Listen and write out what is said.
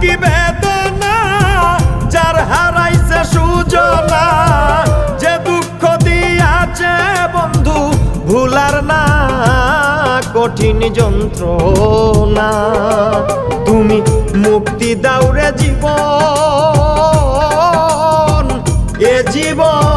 কি বেদনা যার হারাইছে সুজনা? যে দুঃখ দিয়াছে বন্ধু, ভুলার না কঠিন যন্ত্রণা। তুমি মুক্তি দাউরে জীবন, এ জীবন